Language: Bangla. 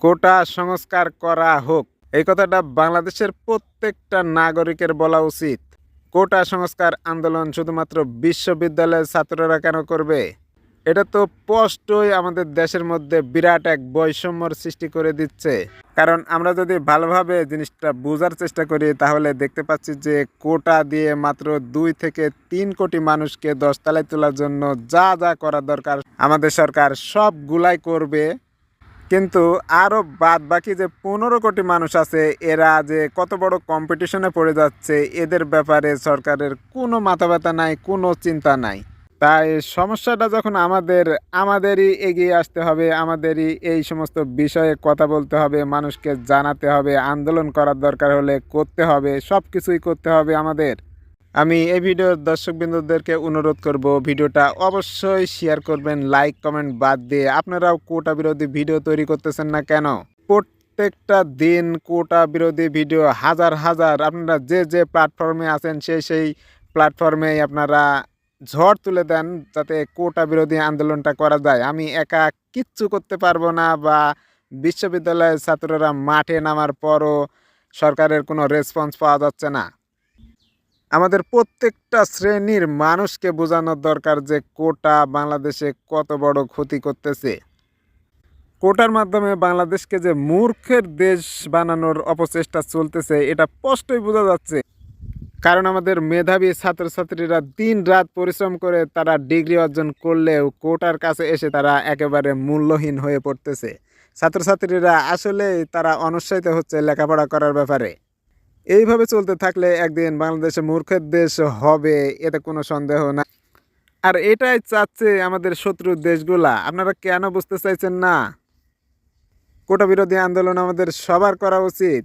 কোটা সংস্কার করা হোক। এই কথাটা বাংলাদেশের প্রত্যেকটা নাগরিকের বলা উচিত। কোটা সংস্কার আন্দোলন শুধুমাত্র বিশ্ববিদ্যালয়ের ছাত্ররা কেন করবে? এটা তো স্পষ্টই আমাদের দেশের মধ্যে বিরাট এক বৈষম্যর সৃষ্টি করে দিচ্ছে। কারণ আমরা যদি ভালোভাবে জিনিসটা বোঝার চেষ্টা করি, তাহলে দেখতে পাচ্ছি যে কোটা দিয়ে মাত্র দুই থেকে তিন কোটি মানুষকে দশতলায় তোলার জন্য যা যা করা দরকার আমাদের সরকার সবগুলাই করবে। কিন্তু আরও বাদ বাকি যে পনেরো কোটি মানুষ আছে, এরা যে কত বড় কম্পিটিশনে পড়ে যাচ্ছে, এদের ব্যাপারে সরকারের কোনো মাথা ব্যথা নাই, কোনো চিন্তা নাই। তাই সমস্যাটা যখন আমাদের, আমাদেরই এগিয়ে আসতে হবে, আমাদেরই এই সমস্ত বিষয়ে কথা বলতে হবে, মানুষকে জানাতে হবে, আন্দোলন করার দরকার হলে করতে হবে সব কিছুই করতে হবে আমাদের। আমি এই ভিডিওর দর্শকবৃন্দদেরকে অনুরোধ করব, ভিডিওটা অবশ্যই শেয়ার করবেন লাইক কমেন্ট বাদ দিয়ে। আপনারাও কোটা বিরোধী ভিডিও তৈরি করতেছেন না কেন? প্রত্যেকটা দিন কোটা বিরোধী ভিডিও হাজার হাজার। আপনারা যে যে প্ল্যাটফর্মে আছেন সেই সেই প্ল্যাটফর্মেই আপনারা ঝড় তুলে দেন যাতে কোটা বিরোধী আন্দোলনটা করা যায়। আমি একা কিচ্ছু করতে পারব না বা বিশ্ববিদ্যালয়ের ছাত্ররা মাঠে নামার পরও সরকারের কোনো রেসপন্স পাওয়া যাচ্ছে না। আমাদের প্রত্যেকটা শ্রেণির মানুষকে বোঝানোর দরকার যে কোটা বাংলাদেশে কত বড় ক্ষতি করতেছে। কোটার মাধ্যমে বাংলাদেশকে যে মূর্খের দেশ বানানোর অপচেষ্টা চলতেছে, এটা স্পষ্টই বোঝা যাচ্ছে। কারণ আমাদের মেধাবী ছাত্রছাত্রীরা দিন রাত পরিশ্রম করে তারা ডিগ্রি অর্জন করলেও কোটার কাছে এসে তারা একেবারে মূল্যহীন হয়ে পড়তেছে। ছাত্রছাত্রীরা আসলেই তারা অনুৎসাহিত হচ্ছে লেখাপড়া করার ব্যাপারে। এইভাবে চলতে থাকলে একদিন বাংলাদেশে মূর্খের দেশ হবে, এতে কোনো সন্দেহ না আর এটাই চাচ্ছে আমাদের শত্রু দেশগুলা। আপনারা কেন বুঝতে চাইছেন না? কোটা বিরোধী আন্দোলন আমাদের সবার করা উচিত।